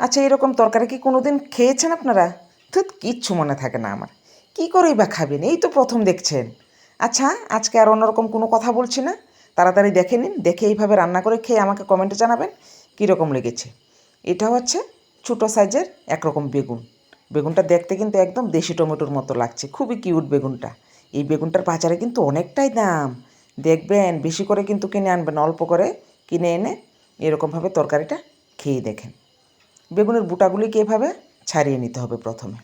আচ্ছা এরকম তরকারি কি কোনো দিন খেয়েছেন আপনারা? ধুত, কিচ্ছু মনে থাকে না আমার। কি করেই বা খাবেন? এই তো প্রথম দেখছেন। আচ্ছা আজকে আর অন্যরকম কোনো কথা বলছি না? তাড়াতাড়ি দেখে নিন, দেখে এইভাবে রান্না করে খেয়ে আমাকে কমেন্টে জানাবেন কীরকম লেগেছে। এটা হচ্ছে ছোটো সাইজের একরকম বেগুন। বেগুনটা দেখতে কিন্তু একদম দেশি টমেটোর মতো লাগছে। খুবই কিউট বেগুনটা। এই বেগুনটার বাজারে কিন্তু অনেকটাই দাম। দেখবেন, বেশি করে কিন্তু কিনে আনবেন, অল্প করে কিনে এনে এরকমভাবে তরকারিটা খেয়ে দেখেন। বেগুনের বুটাগুলিকে এভাবে ছাড়িয়ে নিতে হবে প্রথমে।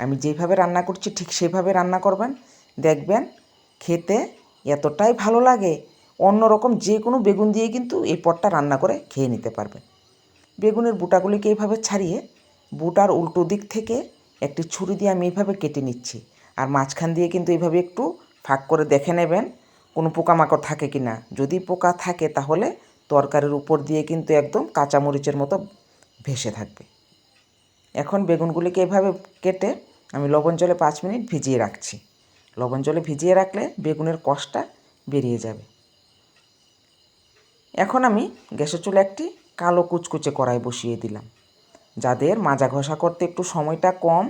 আমি যেভাবে রান্না করছি ঠিক সেভাবে রান্না করবেন। দেখবেন খেতে এতটাই ভালো লাগে, অন্যরকম যে কোনো বেগুন দিয়ে কিন্তু এই পটটা রান্না করে খেয়ে নিতে পারবেন। বেগুনের বুটাগুলিকে এইভাবে ছাড়িয়ে বুটার উল্টো দিক থেকে একটি ছুরি দিয়ে আমি এইভাবে কেটে নিচ্ছি। আর মাঝখান দিয়ে কিন্তু এইভাবে একটু ফাঁক করে দেখে নেবেন কোনো পোকামাকড় থাকে কি না যদি পোকা থাকে তাহলে তরকারির উপর দিয়ে কিন্তু একদম কাঁচামরিচের মতো ভেসে থাকবে। এখন বেগুনগুলিকে এভাবে কেটে আমি লবণ জলে পাঁচ মিনিট ভিজিয়ে রাখছি। লবণ জলে ভিজিয়ে রাখলে বেগুনের কষটা বেরিয়ে যাবে। এখন আমি গ্যাসের চুলে একটি কালো কুচকুচে কড়াই বসিয়ে দিলাম। যাদের মাজা ঘষা করতে একটু সময়টা কম,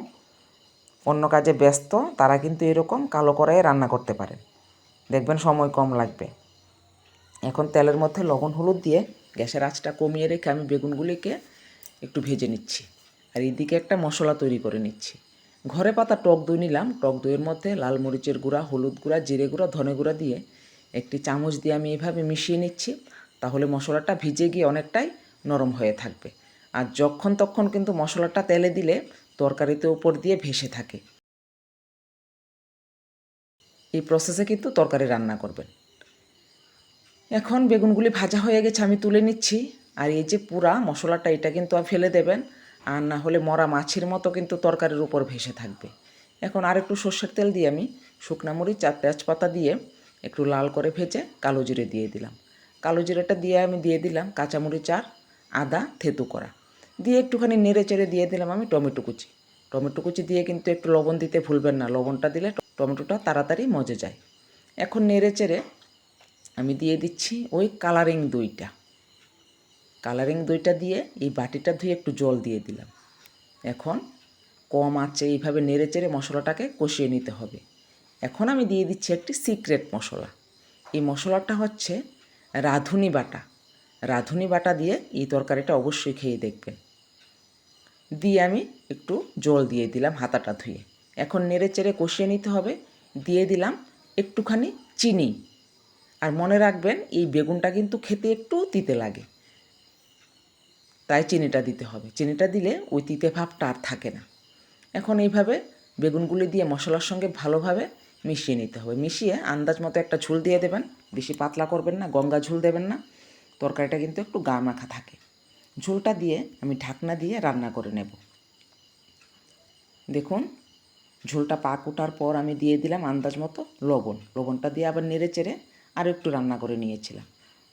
অন্য কাজে ব্যস্ত, তারা কিন্তু এরকম কালো কড়াইয়ে রান্না করতে পারেন। দেখবেন সময় কম লাগবে। এখন তেলের মধ্যে লবণ হলুদ দিয়ে গ্যাসের আঁচটা কমিয়ে রেখে আমি বেগুনগুলিকে একটু ভেজে নিচ্ছি। আর এইদিকে একটা মশলা তৈরি করে নিচ্ছি। ঘরে পাতা টক দই নিলাম। টক দইয়ের মধ্যে লাল মরিচের গুঁড়া, হলুদ গুঁড়া, জিরে গুঁড়া, ধনে গুঁড়া দিয়ে একটি চামচ দিয়ে আমি এভাবে মিশিয়ে নিচ্ছি। তাহলে মশলাটা ভিজে গিয়ে অনেকটাই নরম হয়ে থাকবে। আর যখন তখন কিন্তু মশলাটা তেলে দিলে তরকারিতে ওপর দিয়ে ভেসে থাকে। এই প্রসেসে কিন্তু তরকারি রান্না করবেন। এখন বেগুনগুলি ভাজা হয়ে গেছে, আমি তুলে নিচ্ছি। আর এই যে পুরা মশলাটা, এটা কিন্তু আর ফেলে দেবেন। আর না হলে মরা মাছের মতো কিন্তু তরকারির উপর ভেসে থাকবে। এখন আর একটু সর্ষের তেল দিয়ে আমি শুকনা মরিচ আর তেজপাতা দিয়ে একটু লাল করে ভেজে কালো জিরে দিয়ে দিলাম। কালো জিরেটা দিয়ে আমি দিয়ে দিলাম কাঁচামরিচ আর আদা থেতু করা। দিয়ে একটুখানি নেড়ে চেড়ে দিয়ে দিলাম আমি টমেটো কুচি। টমেটো কুচি দিয়ে কিন্তু একটু লবণ দিতে ভুলবেন না, লবণটা দিলে টমেটোটা তাড়াতাড়ি মজে যায়। এখন নেড়ে চেড়ে আমি দিয়ে দিচ্ছি ওই কালারিং দইটা। কালারিং দইটা দিয়ে এই বাটিটা ধুয়ে একটু জল দিয়ে দিলাম। এখন কম আছে এইভাবে নেড়ে চেড়ে মশলাটাকে কষিয়ে নিতে হবে। এখন আমি দিয়ে দিচ্ছি একটি সিক্রেট মশলা। এই মশলাটা হচ্ছে রাঁধুনি বাটা। রাঁধুনি বাটা দিয়ে এই তরকারিটা অবশ্যই খেয়ে দেখবেন। দিয়ে আমি একটু জল দিয়ে দিলাম হাতাটা ধুয়ে। এখন নেড়ে চেড়ে কষিয়ে নিতে হবে। দিয়ে দিলাম একটুখানি চিনি। আর মনে রাখবেন, এই বেগুনটা কিন্তু খেতে একটু তিতে লাগে। তাই চিনিটা দিতে হবে। চিনিটা দিলে ওই তিতে ভাবটা আর থাকে না। এখন এইভাবে বেগুনগুলি দিয়ে মশলার সঙ্গে ভালোভাবে মিশিয়ে নিতে হবে। মিশিয়ে আন্দাজ মতো একটা ঝুল দিয়ে দেবেন। বেশি পাতলা করবেন না, গঙ্গা ঝুল দেবেন না। তরকারিটা কিন্তু একটু গা মাখা থাকে। ঝোলটা দিয়ে আমি ঢাকনা দিয়ে রান্না করে নেব। দেখুন, ঝোলটা পাক ওঠার পর আমি দিয়ে দিলাম আন্দাজ মতো লবণ। লবণটা দিয়ে আবার নেড়ে চেড়ে আর একটু রান্না করে নিয়েছিলাম।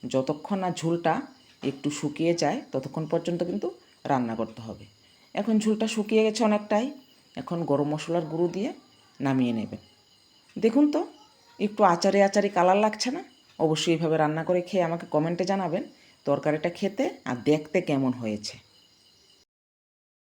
যতক্ষণ না ঝোলটা একটু শুকিয়ে যায়, ততক্ষণ পর্যন্ত কিন্তু রান্না করতে হবে। এখন ঝোলটা শুকিয়ে গেছে অনেকটাই, এখন গরম মশলার গুঁড়ো দিয়ে নামিয়ে নেবেন। দেখুন তো, একটু আচারে আচারে কালার লাগছে না? অবশ্যই এভাবে রান্না করে খেয়ে আমাকে কমেন্টে জানাবেন, তরকারিটা খেতে আর দেখতে কেমন হয়েছে।